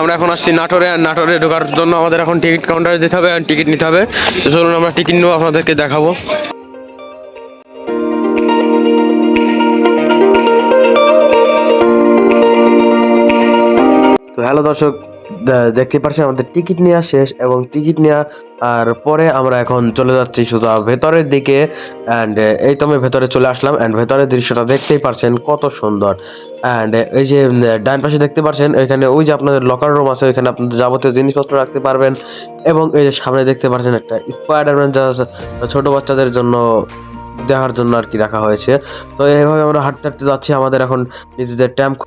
আমরা এখন আসছি নাটোরে, আর নাটোরে ঢোকার জন্য আমাদের এখন টিকিট কাউন্টারে যেতে হবে আর টিকিট নিতে হবে। তো চলুন আমরা টিকিট নেব, আপনাদেরকে দেখাবো। হ্যালো দর্শক দেখতে পাচ্ছেন আমাদের টিকিট নেওয়া শেষ এবং টিকিট নেওয়া আর পরে আমরা এখন চলে যাচ্ছি শুধু ভেতরের দিকে অ্যান্ড এই তো আমি ভেতরে চলে আসলাম অ্যান্ড ভেতরের দৃশ্যটা দেখতেই পারছেন কত সুন্দর। অ্যান্ড এই যে ডান পাশে দেখতে পাচ্ছেন এখানে ওই যে আপনাদের লকার রুম আছে এখানে আপনাদের যাবতীয় জিনিসপত্র রাখতে পারবেন, এবং এই যে সামনে দেখতে পাচ্ছেন একটা স্পাইডারম্যান যা ছোট বাচ্চাদের জন্য দেখার জন্য আর কি রাখা হয়েছে। তো এইভাবে আমরা হাঁটতে হাঁটতে যাচ্ছি, আমাদের এখন নিজেদের ট্যাম্প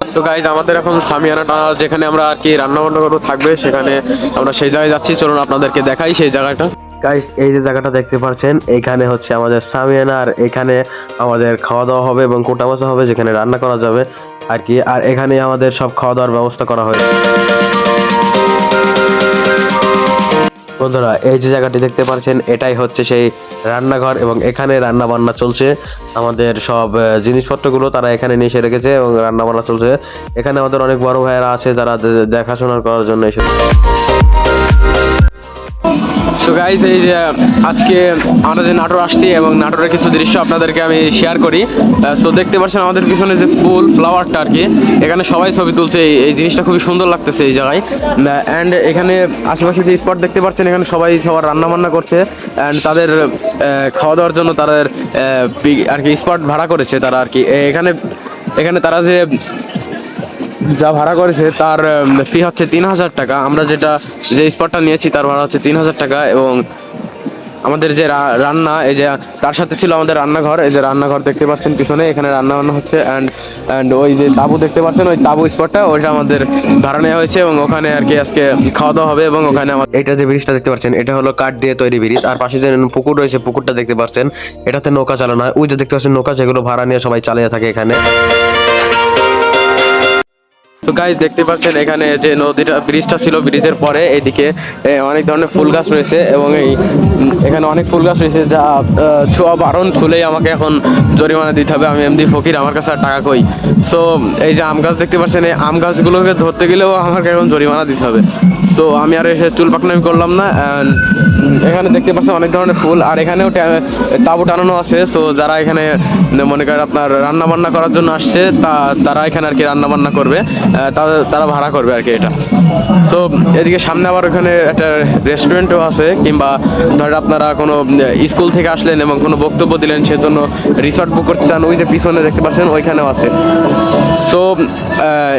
তো গাইজ আমাদের এখন সামিয়ানাটা যেখানে আমরা আর কি রান্না বান্না করব থাকবে, সেখানে আমরা সেই জায়গায় যাচ্ছি। চলুন আপনাদেরকে দেখাই সেই জায়গাটা। গাইজ এই যে জায়গাটা দেখতে পাচ্ছেন, এখানে হচ্ছে আমাদের সামিয়ানা, আর এখানে আমাদের খাওয়া দাওয়া হবে এবং কোটা বসা হবে, যেখানে রান্না করা যাবে আর কি। আর এখানে আমাদের সব খাওয়া দাওয়ার ব্যবস্থা করা হয়েছে। বন্ধুরা, এই যে জায়গাটি দেখতে পাচ্ছেন, এটাই হচ্ছে সেই রান্নাঘর এবং এখানে রান্না বান্না চলছে। আমাদের সব জিনিসপত্রগুলো তারা এখানে নিয়ে এসে রেখেছে এবং রান্না বান্না চলছে। এখানে আমাদের অনেক বড় ভাইয়েরা আছে যারা দেখাশোনা করার জন্য এসেছে। সো গাইজ এই যে, আজকে আমরা যে নাটোর আসছি এবং নাটোরের কিছু দৃশ্য আপনাদেরকে আমি শেয়ার করি। সো দেখতে পাচ্ছেন আমাদের পিছনে যে ফুল ফ্লাওয়ারটা আর কি এখানে সবাই ছবি তুলছে। এই- জিনিসটা খুবই সুন্দর লাগতেছে এই জায়গায়। অ্যান্ড এখানে আশেপাশে যে স্পট দেখতে পাচ্ছেন, এখানে সবাই সবার রান্না বান্না করছে। অ্যান্ড তাদের খাওয়া দাওয়ার জন্য তাদের আর কি স্পট ভাড়া করেছে তারা আর কি এখানে এখানে তারা যে যা ভাড়া করেছে তার ফি হচ্ছে তিন হাজার টাকা। আমরা যেটা, যে স্পটটা নিয়েছি তার ভাড়া হচ্ছে তিন হাজার টাকা এবং আমাদের যে রান্না, এই যে তার সাথে ছিল আমাদের রান্নাঘর, এই যে রান্নাঘর দেখতে পাচ্ছেন পিছনে, এখানে রান্না বান্না হচ্ছে অ্যান্ড অ্যান্ড ওই যে তাবু দেখতে পাচ্ছেন, ওই তাবু স্পটটা ওইটা আমাদের ভাড়া নেওয়া হয়েছে এবং ওখানে আর কি আজকে খাওয়া দাওয়া হবে এবং ওখানে আমার এটা যে ব্রিজটা দেখতে পাচ্ছেন, এটা হলো কাঠ দিয়ে তৈরি ব্রিজ আর পাশে যে পুকুর রয়েছে, পুকুরটা দেখতে পাচ্ছেন, এটাতে নৌকা চালানো হয়। ওই যে দেখতে পাচ্ছেন নৌকা, যেগুলো ভাড়া নিয়ে সবাই চালিয়ে থাকে এখানে। তো গাইজ দেখতে পাচ্ছেন এখানে যে নদীটা ব্রিজটা ছিল ব্রিজের পরে এদিকে অনেক ধরনের ফুল গাছ রয়েছে এবং এই এখানে অনেক ফুল গাছ রয়েছে যা ছোঁয়া বারণ ছুলেই আমাকে এখন জরিমানা দিতে হবে। আমি এমনি ফকির আমার কাছে আর টাকা কই? সো এই যে আম গাছ দেখতে পাচ্ছেন এই আম গাছগুলোকে ধরতে গেলেও আমাকে এখন জরিমানা দিতে হবে। তো আমি আর এসে চুল পাকনামি করলাম না উম, এখানে দেখতে পাচ্ছেন অনেক ধরনের ফুল, আর এখানেও তাঁবু টানানো আছে সো যারা এখানে, মনে করেন আপনার রান্না বান্না করার জন্য আসছে, তা, তারা এখানে আর কি রান্না বান্না করবে তারা ভাড়া করবে আর কি এটা। সো এদিকে সামনে আবার ওখানে একটা রেস্টুরেন্টও আছে, কিংবা ধরেন আপনারা কোনো স্কুল থেকে আসলেন এবং কোনো বক্তব্য দিলেন, সেজন্য রিসর্ট বুক করতে চান, ওই যে পিছনে দেখতে পাচ্ছেন, ওইখানেও আছে। সো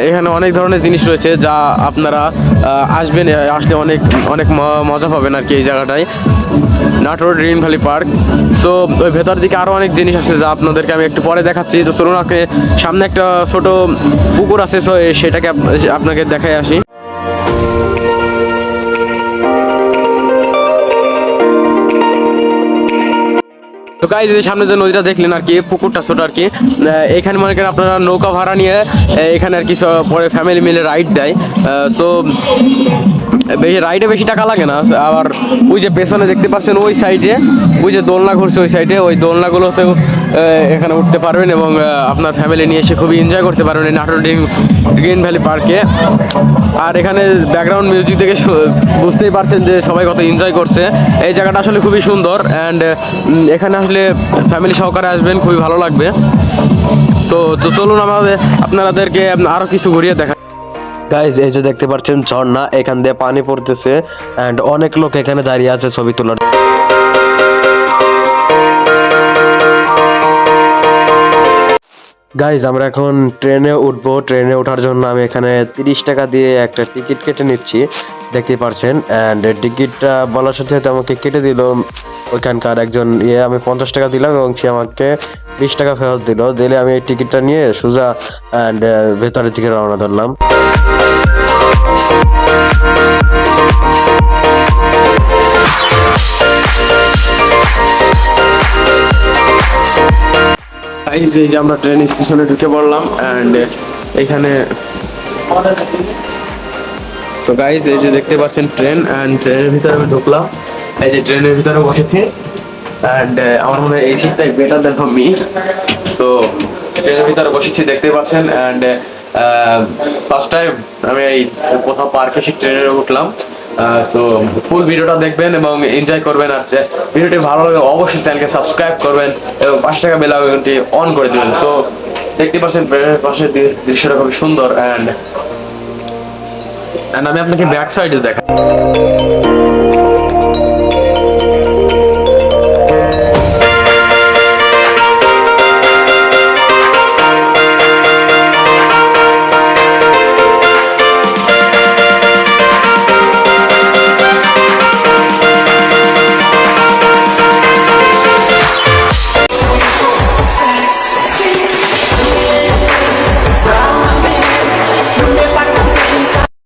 এখানে অনেক ধরনের জিনিস রয়েছে, যা আপনারা আসবেন, আসলে অনেক অনেক মজা পাবেন আর কি এই জায়গাটায় Natore green valley park. So ওই ভেতর দিকে আরও অনেক জিনিস আছে যা আপনাদেরকে আমি একটু পরে দেখাচ্ছি। তো চলুন আপনি সামনে একটা ছোট পুকুর আছে সো সেটাকে আপনাকে দেখাই আসি। তো গাইজ এই সামনে যে নদীটা দেখলেন আর কি, পুকুরটা ছোট আর কি এখানে মনে করেন আপনারা নৌকা ভাড়া নিয়ে এখানে আর কি পরে ফ্যামিলি মিলে রাইড দেয়। সো বেশি রাইডে বেশি টাকা লাগে না। আবার ওই যে পেছনে দেখতে পাচ্ছেন ওই সাইডে, ওই যে দোলনা ঘুরছে ওই সাইডে, ওই দোলনাগুলোতেও এখানে উঠতে পারবেন এবং আপনার ফ্যামিলি নিয়ে এসে খুবই এনজয় করতে পারবেন এই নাটোর গ্রিন ভ্যালি পার্কে আর এখানে ব্যাকগ্রাউন্ড মিউজিক দেখে বুঝতেই পারছেন যে সবাই কত এনজয় করছে। এই জায়গাটা আসলে খুবই সুন্দর অ্যান্ড এখানে আসলে ফ্যামিলি সহকারে আসবেন, খুবই ভালো লাগবে। সো তো চলুন আমাদের, আপনাদেরকে আরও কিছু ঘুরিয়ে দেখা গাইজ এই যে দেখতে পাচ্ছেন ঝর্ণা, এখান দিয়ে পানি পড়তেছে অ্যান্ড অনেক লোক এখানে দাঁড়িয়ে আছে ছবি তোলার। গাইজ আমরা এখন ট্রেনে উঠবো। ট্রেনে ওঠার জন্য আমি এখানে তিরিশ টাকা দিয়ে একটা টিকিট কেটে নিচ্ছি। দেখতে পারছেন অ্যান্ড টিকিটটা বলার সাথে সাথে আমাকে কেটে দিল। ওইখানকার একজন ইয়ে আমি পঞ্চাশ টাকা দিলাম এবং সে আমাকে বিশ টাকা ফেরত দিল। দিলে আমি এই টিকিটটা নিয়ে সোজা অ্যান্ড ভেতরের দিকে রওনা ধরলাম। যে আমরা ট্রেন স্টেশনে ঢুকে পড়লাম অ্যান্ড এখানে তো গাইজ এই যে দেখতে পাচ্ছেন ট্রেন অ্যান্ড ট্রেনের ভিতরে আমি ঢুকলাম। এই যে ট্রেনের ভিতরে বসেছি। অ্যান্ড আমার মনে হয় এই সিটটাই বেটার দেন মি সো ট্রেনের ভিতরে বসেছি, দেখতে পাচ্ছেন। অ্যান্ড ফার্স্ট টাইম আমি এই কোথাও পার্কে এসে ট্রেনে উঠলাম। তো ফুল ভিডিওটা দেখবেন এবং এনজয় করবেন। যে ভিডিওটি ভালো লাগে অবশ্যই চ্যানেলকে সাবস্ক্রাইব করবেন এবং পাঁচ টাকা বেল আইকনটি অন করে দেবেন। সো দেখতে পাচ্ছেন পাশে দৃশ্যটা খুবই সুন্দর। অ্যান্ড আমি আপনাকে ব্যাক সাইডে দেখাই